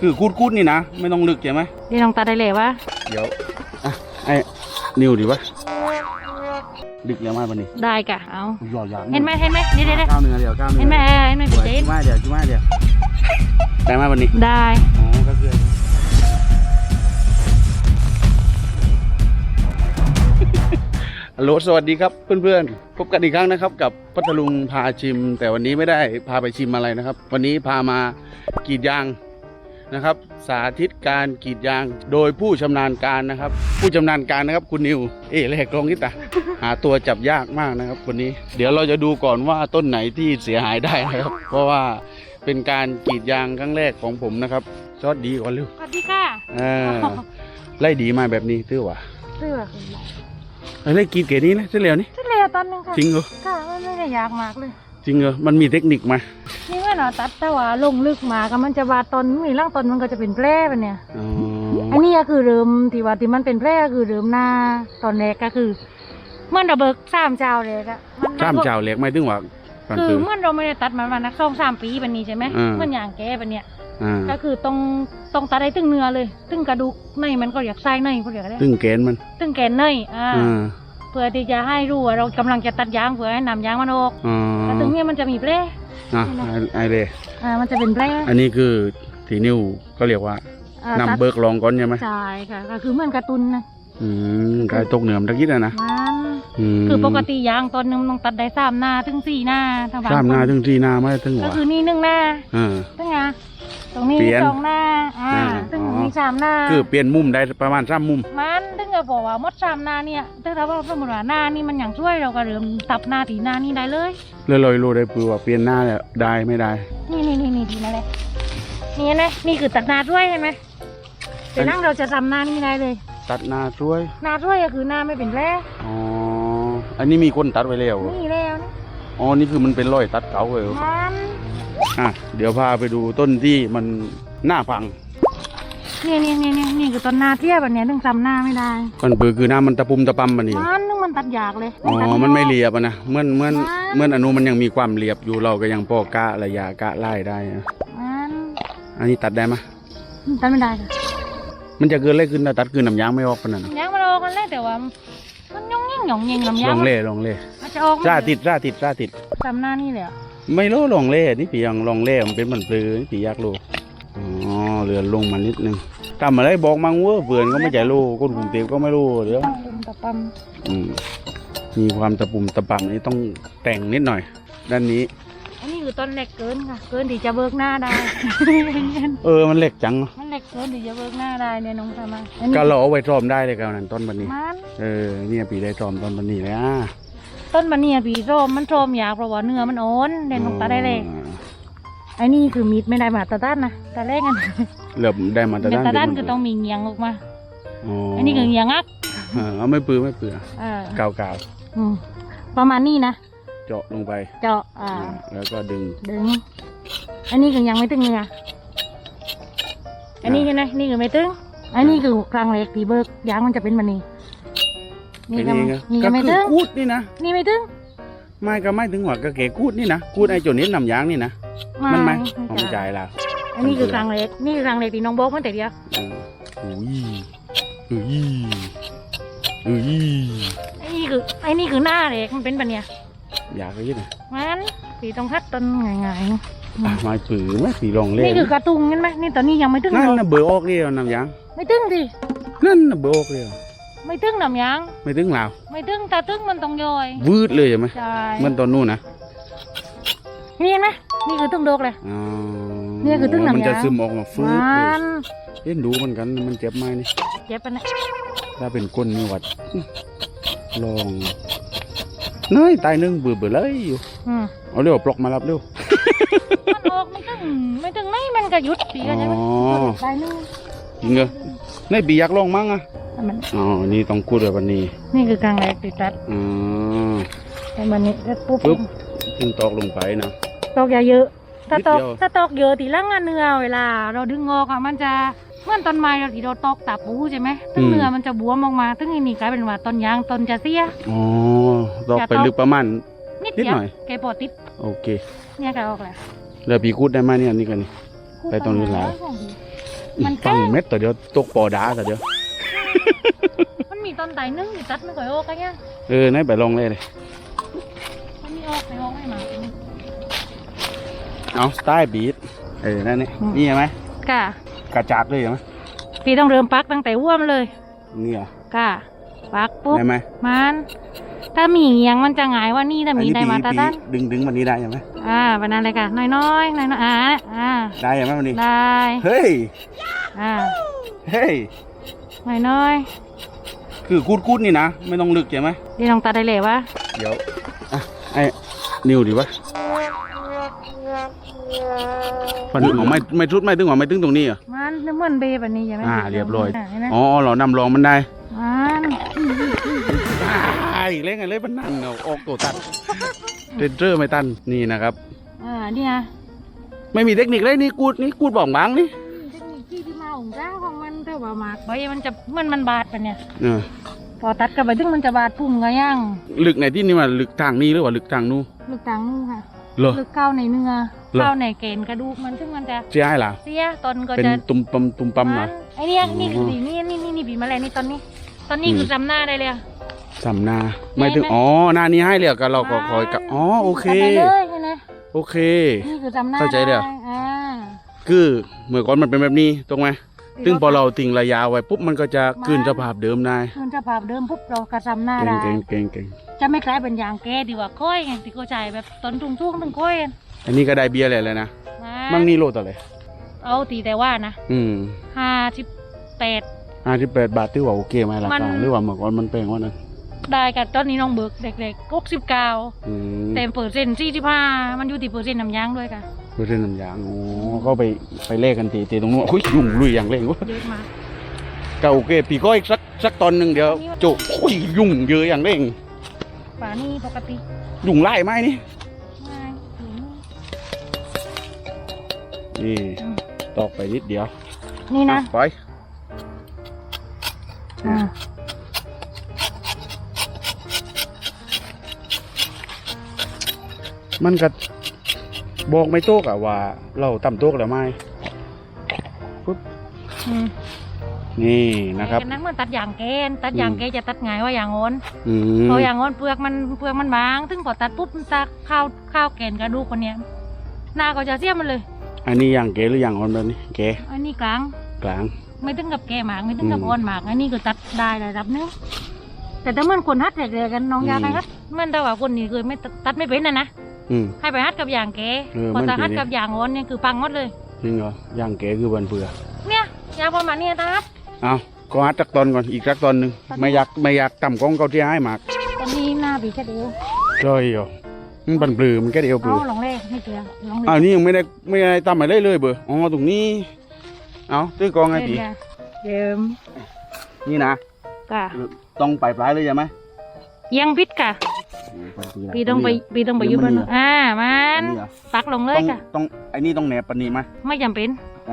คือกูดกูดนี่นะ ไม่ต้องลึกใช่ไหมนี่น้องตาได้เลยวะเดี๋ยวอะไอ้นิวดีปะดึกแล้วมาวันนี้ได้กะเอาหยอดยางเห็นไหมเห็นไหมเดี๋ยวเดี๋ยวเดี๋ยวก้าวหนึ่งอะเดี๋ยวก้าวหนึ่งเห็นไหมเออเห็นไหมเดี๋พี่ยวเจนจุ๊มาเดี๋ยวจุ๊มาเดี๋ยวได้ไหมวันนี้ได้อ๋อก็คือฮัลโหลสวัสดีครับเพื่อนๆ พบกันอีกครั้งนะครับ กับพัทลุงพาชิม แต่วันนี้ไม่ได้พาไปชิมอะไรนะครับ วันนี้พามากรีดยาง นะครับ สาธิตการกรีดยางโดยผู้ชำนาญการนะครับ ผู้ชำนาญการนะครับคุณนิว เอ๋แหลกลองนิดตาหาตัวจับยากมากนะครับคนนี้ เดี๋ยวเราจะดูก่อนว่าต้นไหนที่เสียหายได้นะครับ เพราะว่าเป็นการกรีดยางครั้งแรกของผมนะครับชอดดีก่อนเร็วสวัสดีค่ะเออไล่ดีมาแบบนี้ถือว่าเสื้อเอ้ยไล่กรีดเกรดนี้นะเส้นเหลวนี่ทะเลตอนนึงค่ะจริงเหรอค่ะมันไม่ได้ยากมากเลย จริงเหรอ มันมีเทคนิคไหมนี่ว่าเราตัดแต่ว่าลงลึกมาก็มันจะบาดตอนมีร่างตอนมันก็จะเป็นแผลไปเนี่ย อ๋ออันนี้ก็คือเริ่มที่ว่าที่มันเป็นแผลก็คือเริ่มหน้าตอนแรกก็คือเมื่อเราเบิกสามเจ้าเลยก็มันข้ามเจ้าเหล็กไม่ถึงว่าปันคือปืนเมื่อเราไม่ได้ตัดมันมานักสองสามปีแบบนี้ใช่ไหมอืมเมื่ออย่างแก้แบบเนี้ยอ่าก็คือต้องต้องตัดได้ตึงเนื้อเลย ตึงกระดูกในมันก็อยากใส่ในเขาเรียกอะไรตึงแกนมันตึงแกนในอ่า อ่าเพื่อที่จะให้รู้ว่าเรากำลังจะตัดยางเพื่อให้นำยางมันออกอ๋อแต่ตรงเนี้ยมันจะมีแผลอะไอ้ไอเลย อ่ามันจะเป็นแผลอันนี้คือทีนิ้วก็เรียกว่าอ่านำตัดเบิกลองก่อนใช่ไหมใช่ค่ะก็คือเหมือนการ์ตูนนะอืมกายตกเหนือมตะกี้นะนะมันอืมคือปกติยางตอนนึงมันต้องตัดได้สามหน้าถึงสี่หน้าทางบางข้ามหน้าคถึงทีหน้าไม่ถึงก็หัวคือนี่หนึ่งหน้าอ่าตึงไงตรงนี้เปลี่ยนสองหน้าอ่าอ่าตึงอ๋อ มีสามหน้าคือเปลี่ยนมุมได้ประมาณสามมุมมัน ถึงจะบอกว่ามดสามหน้าเนี่ยถ้าถ้าว่าสมมติว่าหน้านี่มันอย่างช่วยเราก็เริ่มตับหน้าตีหน้านี่ได้เลยเลยลอยรู้ได้ปือว่าเปลี่ยนหน้าเนี่ยได้ไม่ได้ นี่นี่นี่นี่ทีมาเลยนี่เห็นไหมนี่คือตัดหน้าด้วยเห็นไหมแต่นั่งเราจะทำหน้านี่ได้เลย ตัดหน้าช่วยหน้าด้วยก็คือหน้าไม่เป็นแผลอ๋ออันนี้มีคนตัดไว้แล้วเหรอนี่แล้วนี่อ๋อนี่คือมันเป็นรอยตัดเก่าเลยเหรอมันอะเดี๋ยวพาไปดูต้นที่มันหน้าพัง นี่นี่นี่นี่นี่คือต้นหน้าเทียบแบบเนี้ยถึงทำหน้าไม่ได้มันปือคือหน้ามันตะปุ่มตะปั๊มมันนี่มันนึงมันตัดยากเลยอ๋อมันไม่เรียบอะนะเมื่อนเมื่อนมันเมื่อนอนุมันยังมีความเรียบอยู่เราก็ยังพอกะระยะกะไล่ได้นะมันอันนี้ตัดได้ไหมยตัดไม่ได้ค่ะมันจะเกิดอะไรขึ้นถ้าตัดคือน้ำยางไม่ออกปะนั่นน่ะยางมันออกกันแล้วแต่ว่ามันย่องยิ่งหย่องยิงลำลยางองเล่ลองเล่มันจะออกไหมซาติดซาติดซาติดทำหน้านี่เลยอะไม่รู้ลองเล่นี่ปียังลองเล่มันเป็นมันปลือนี่ปีอยากรู้อ๋อ เรือลงมานิดนึงทำอะไรบอกมังเว้อเพื่อนก็ไม่ใจรู้คนกรุงเทพก็ไม่รู้เดี๋ยว ปุ่มตะปั๊มอืมมีความตะปุ่มตะปั่มนี่ต้องแต่งนิดหน่อย ด้านนี้ อันนี้คือต้นเล็กเกินค่ะ เกินที่จะเบิกหน้าได้ เออมันเล็กจังมันเล็กเกินที่จะเบิกหน้าได้เนี่ยน้องทำมาอันนี้ก็เราเอาไว้ซ้อมได้เลยกันนั้นต้นบันนี้ มันเออเนี่ยปีได้ซ้อมต้นบันนี้เลยอะต้นมันเนี่ยปีโรมมันโรมอยากเพราะว่าเนื้อมันอ่อนเด่นลงตาได้เลย อ๋อ ไอ้นี่คือมีดไม่ได้มาตาด้านนะตาแรกกันเหลือบได้มาแต่เป็นด้านตาด้านเดียวคือต้องมีเงียงออกมาอ๋ออันนี้คือเงียงอักเออเอาไม่ปือไม่เปือเออเกาวกาวอืมประมาณนี้นะเจาะลงไป เจาะอ่าอ่าแล้วก็ดึง ดึง อันนี้คือยังไม่ตึงเลยอะอันนี้ใช่ไหมนี่คือไม่ตึง อันนี้คือครั้งแรกที่เบิกยางมันจะเป็นแบบนี้นี่ก็เป็เองอะนี่ก็ก็ไม่คือตึงกูดนี่นะ นี่ไม่ตึง ไม่ก็ไม่ถึงว่าก็เก๋กูดนี่นะกูดไอ้โจนี้นำยางนี่นะ มันไหมผมใช่จ่ายละอันนี้คือครั้งแรกนี่คือครั้งแรกที่น้องบอกมันแต่เดียวเอออุ้ยอุ้ยอุ้ยไอ้นี่คือไอ้นี่คือหน้าแรกมันเป็นแบบเนี้ยอยากไปยี่นะมันสีต้องคัดต้นง่ายอะไม้ปือไหมสีรองๆเล่นี่คือกระตุงเห็นไหมนี่ตอนนี้ยังไม่ตึงนั่นหรนะอกเบอร์ออกเดียวน้ำยางไม่ตึงดินั่นนะเบอร์ออกเดียวไม่ตึงหนำยางไม่ถึงลาวไม่ตึงตาตึงมันต้องย่อยวืดเลยใช่ไหมใช่เหมันตอนนู้นนะนี่เห็นไหม นี่คือตึงโดกเลย อ๋อเนี่ยคือตึ้งหนังมันจะยางซึมออกมาฟืดมัเลยนเอ็นดูเหมือนกันมันเจ็บไหมนี่ เจ็บปะเนี่ยถ้าเป็นก้นมีหวัดลองน้อยตายหนึงเบื่อเบื่อเลยอยู่อืมเอาเร็วปลอกมารับเร็ว มันออกไม่ตึงไม่ตึงไหนมันก็หยุดปีกันใช่ไหมอ๋อ ได้นึงจริงเหรอในปีอยากลองมั้งอะมันอ๋อนี่ต้องกูดแบบนี้นี่คือครั้งแรกที่ตัดอ๋อไอ้มันนี่แล้วปุ๊บปึ๊บ ถึงตอกลงไปนะ ตอกอย่าเยอะ ถ้าตอกนิดเดียว ถ้าตอกเยอะตีล่างอะเนื้อเวลา เราดึงออกอะมันจะเหมื่อนต้นไม้เราที่เราตอกตาปูใช่ไหมตึงเนื้อมันจะบวมออกมาตึงอันนี้กลายเป็นว่าต้นยางต้นจะเสีย อ๋อตอกอย่าไปตอกลึกประมาณ นิดนิดเดียวหน่อย แกปอติดโอเคเนี่ยก็ออกแล้วแล้วปีกูดได้ไหมเนี่ยนี่กันนี่ ไปตรงนี้แล้วมันฟัแก้งเม็ดแต่เดียวตกปอดาแต่เดียวมันมีตอนไตนึงมีตัดไม่ค่อยออกกันยังเออไหนไปลองเลยเลยมันมีออกไม่ออกไม่มา เอาสไตล์บีทเออนั่นนี่อืมนี่ใช่ไหมค่ะกระจากเลยใช่ไหมพี่ต้องเริ่มปักตั้งแต่หัวมันเลยนี่เหรอค่ะปักปุ๊บได้ไหมมันถ้ามีเอียงมันจะหงายว่านี่ถ้าอันมีนี้ได้ปีมาตาปีตั้นดึงดึงมันนี้ได้ใช่ไหมอ่าแบบนั้นเลยค่ะน้อยน้อยน้อยน้อยๆอ่าอ่าได้ใช่ไหมมันนี้ได้เฮ้ยอ่าเฮ้ยน้อยน้อยคือกูดกูดนี่นะ ไม่ต้องลึกใช่ไหมๆเดี๋ยวลองตัดได้เลยวะเดี๋ยวอะไอ้นิวดีวะ มันถึงของไม่ไม่ชุดไม่ถึงของไม่ถึงตรงนี้เหรอมันนึกเหมือนเบแบบนี้ใช่ไหมอ่าเรียบร้อยเห็นไหมอ๋อเรานำรองมันได้มันไอ้เล่นไงเล่นมันนั่นเอาออกตัวตัดเรนเจอร์ไม่ตันนี่นะครับอ่าเนี่ยไม่มีเทคนิคเลยนี่กูดนี่กูดบอกบางนี่เทคนิคที่ที่มาองจ้าของมันแต่ว่าหมากใบมันจะมันมันบาดปะเนี่ยเออพอตัดกับใบถึงมันจะบาดพุ่มก็ยังลึกในที่นี่มันลึกทางนี้หรือว่าลึกทางนู้นลึกต่างนู่นค่ะเหรอลึกเข้าในเนื้อ เหรอเข้าในเกณฑ์กระดูกมันซึ่งมันจะเจ๊ให้ล่ะเสียตอนก็เป็นจะตุ่มปั๊มตุ่มปั๊มมัเหรอนไอเนี่ยอ๋อนี่คือสีนี่นี่นี่นี่บีบมาแล้วนี่ตอนนี้ ตอนนี้อืม คือจำหน้าได้เลยอะ สำนาไม่ถึงไหมอ๋อหน้านี้ให้เลยเหรอก็เราก็คอยกับอ๋อโอเค จำได้เลยใช่ไหมโอเค นี่คือจำหน้าเข้าใจเดี๋ยว ได้อ่าคือเมื่อก่อนมันเป็นแบบนี้ตรงไหมซึ่งพอเราทิ้งระยะไว้ปุ๊บมันก็จะคืนสภาพเดิมได้คืนสภาพเดิมปุ๊บเราก็จำหน้าเก่งได้ เก่งเก่งเก่งจะไม่กลายเป็นยางแก้ดีกว่าก้อยไงที่เขาใจายแบบต้นทุ่งทุ่งๆตั้งก้อยอะ อันนี้ก็ได้เบียร์เลยเลยนะมามั่งนี่โลต่อเลย เอาตีแต่ว่านะ อืมห้าสิบแปดห้าสิบแปดบาทถือว่าโอเคไหมรามัคานหรือว่าเมื่อก่อนมันแพงกว่านั้นได้กันตอนนี้น้องเบิกเด็กๆหกสิบเก้าอืมเต็มเปอร์เซ็นต์สี่สิบห้ามันอยู่ที่เปอร์เซ็นต์น้ำยางด้วยค่ะเพื่อเล่นน้ำยางโอ้ก็ไปไปเลขกันตีตีตรงนู้นอุ้ยยุ่งลุยอย่างเร่งวะเยอะมากก็โอเคปีก็อีกสักสักตอนหนึ่งเดี๋ยวจุอุ้ยยุ่งเยอะอย่างเร่งฝานี่ปกติ ยุ่งไล่ไหมนี่ นี่ตอกไปนิดเดียว นี่นะไปอ่ามันก็บอกไม่โต๊กอะว่า เราต่ำโต๊กแล้วไหมอืมนี่นะครับแต่นักมันตัดยางแกน ตัดยางแกนจะตัดง่ายกว่ายางอ้อนอืมเพราะยางอ้อนเปลือกมันเปลือกมันบางถึงพอตัดปุ๊บมันตักข้าวข้าวแกนกระดูกคนเนี้ยหน้าก็จะเสียมันเลย อันนี้อย่างเก๋หรืออย่างอ่อนแบบนี้เก๋อันนี้กลางกลาง ไม่ถึงกับแกหมากไม่ถึงกับอืมอ่อนหมาก อันนี้ก็ตัดได้ระดับนึงแต่ถ้ามันคนฮัดแรกๆกันน้องอืมยาไปฮัดมันแต่ว่าคนนี้เคยไม่ตัดตัดไม่เป็นนะนะอืมให้ไปฮัดกับยางแกเออพอมันตาเป็นฮัดไงกับยางอ่อนเนี่ยคือปังหมดเลยจริงเหรออย่างเก๋คือบันเฟือเนี่ยยางประมาณเนี้ยตาฮัดเอาก็ฮัดจักตอนก่อนอีกจักตอนหนึ่งตอนนี้ไม่อยากไม่อยากต่ำกล้องเกาที่ให้หมากตอนนี้หน้าบีแค่เดียวใช่เหรอมันบันปลือมันแค่เดียวปลืเอาอ ลองเลขไม่เจอลองเลอ้าวขนี่ยังไม่ได้ไม่ได้ต่ำอะไรเลยเบอร์อ๋อตรงนี้ เอาตื้อกองไงปีเเยิมนี่นะค่ะต้องไปปลายเลยใช่ไหมยังพิษค่ะพี่ต้องไปพี่ต้องไปยุบมันอ่ามัอันนนี้เหรอปักลงเลยต้องค่ะต้องไอ้นี่ต้องแหนบปานนีไหมไม่จำเป็น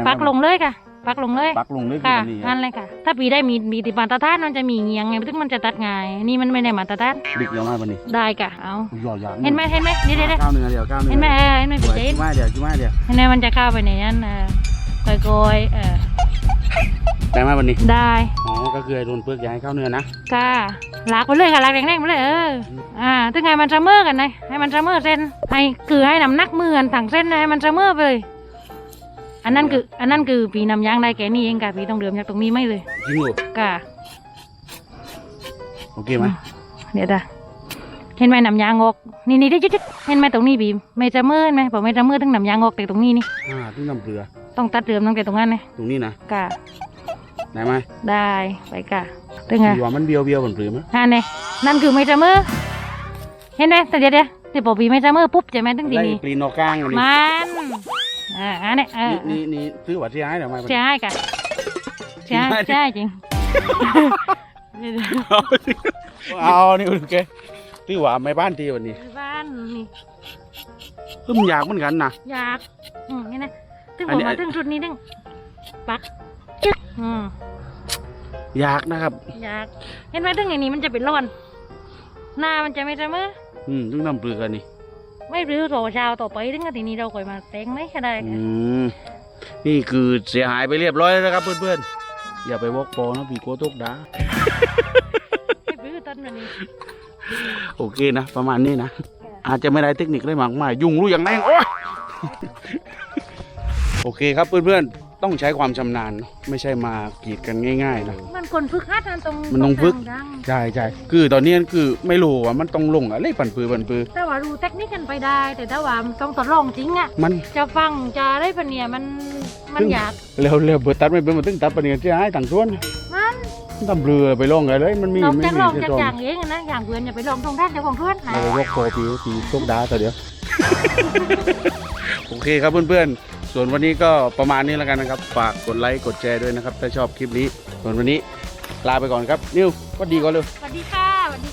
ปักลงเลยค่ะ ปักลงเลยปักลงเลยคือค่ะปานนีนั่นเลยค่ะ ถ้าปีได้มีมีติมาตรฐานมันจะมีเงียงไงซึ่งมันจะตัดง่ายนี่มันไม่ได้มาตรฐานดึกเดียวมาปานนีได้ค่ะเอาหยอดยางเห็นไหมเห็นไหมนี่ได้ได้ก้าวหนึ่งเดียวก้าวหนึ่งเห็นไหมเออเห็นไหมสพี่วยเจน จุ๊มาเดียวจุ๊มาเดียวเห็นไหมมันจะเข้าไปในนั้นเออโกยๆเออได้ไหมปานนีได้อ๋อก็คือไอ้โดนเปลือกอยาให้เข้าเนื้อนะค่ะลากไปเลยค่ะลากแรงๆไปเลยเอออ่าถึงไงมันเสมอกันเลยให้มันเสมอเส้นให้คือให้น้ำหนักมือกันถังเส้นให้มันเสมอไปเลย อันนั้นคือ อันนั้นคือปีนำยางได้แค่นี้เองค่ะปีต้องเดิมจากตรงนี้ไม่เลยจริงเหรอค่ะโอเคไหมเดี๋ยวจ้ะเห็นไหมน้ำยางออก นี่นี่จิ๊ดๆเห็นไหมตรงนี้บีมไม่จะมืดไหมบอกไม่จะมืดถึงน้ำยางออกแต่ตรงนี้นี่อ่าที่น้ำเกลือต้องตัดเดิมตั้งแต่ตรงนั้นเลยตรงนี้นะกะได้ไหมได้ไปกะถึงไงดีว่ามันเบี้ยวเบี้ยวๆเหมือนเปลือกไหมอ่าเนี่ยนั่นคือไม่จะมืดเห็นไหมแต่เดี๋ยวเดี๋ยวเดี๋ยวพอบีไม่จะมืดปุ๊บใช่ไหมตั้งทีไล่นี้ปลีนออกกลางอันนี้มัน อ่าอันเนี้ยเออนี่นี่นี่ซื้อว่าที่ให้เดี๋ยวมาใช่กะใช่ใช่จริงเอานี่โอเคที่ว่าไม่บ้านที่วันนี้บ้านนี่ก็มันอยากเหมือนกันนะอยากอืมนี่นะถึงอัผนมนี้มาถึงจุดนี้ดึงปักจึ๊กอืมอยากนะครับ อยาก เห็นไหมถึงอย่างนี้มันจะเป็นร้อน หน้ามันจะไม่เสมออืมต้องน้ำเปลือกกันนี่ ไม่รื้อโถเช้าต่อไปถึงอาทีนี้เราค่อยมาแต่งไหมก็ได้อืมนี่คือเสียหายไปเรียบร้อยแล้วนะครับเพื่อนๆ อย่าไปวอกโปอนะพี่โกตกดาไม่พื้นต้นมันนี่โอเคนะ ประมาณนี้นะ อาจจะไม่ได้เทคนิคได้มากมาย ยุ่งรู้อย่างแรงโอ้ยโอเคครับเพื่อนๆ ต้องใช้ความชำนาญเนอะไม่ใช่มากรีดกันง่ายๆนะ มันคนฝึกหัดมันตรงมันต้องฝึกทดังใช่ใช่คือตอนนี้คือไม่รู้ว่ามันต้องลงอะไรปันปือปันปือแต่ว่ารู้เทคนิคกันไปได้ แต่ถ้าว่าต้องทดลองจริงอะ มันจะฟังจะได้ปะเนี่ยมันมันซึ่งอยากเร็วเร็วเบิดตัดไม่เป็นมันตึงตัดปะเนี่ยที่ให้ต่างส่วนมันทำเรือไปลงไงเลยมันมีนอกไม่จากมีลองที่จากตรงอย่างเองอะนะอย่างเพื่อนอย่าไปลองตรงด้านเจ้าของเพื่อนไหนเรายกโปรปีปีตกดาแต่เดียว โอเคครับเพื่อนๆ ส่วนวันนี้ก็ประมาณนี้แล้วกันนะครับ ฝากกดไลค์กดแชร์ด้วยนะครับ ถ้าชอบคลิปนี้ ส่วนวันนี้ลาไปก่อนครับนิวก็ดีก่อนเลยสวัสดีค่ะสวัสดีค่ะ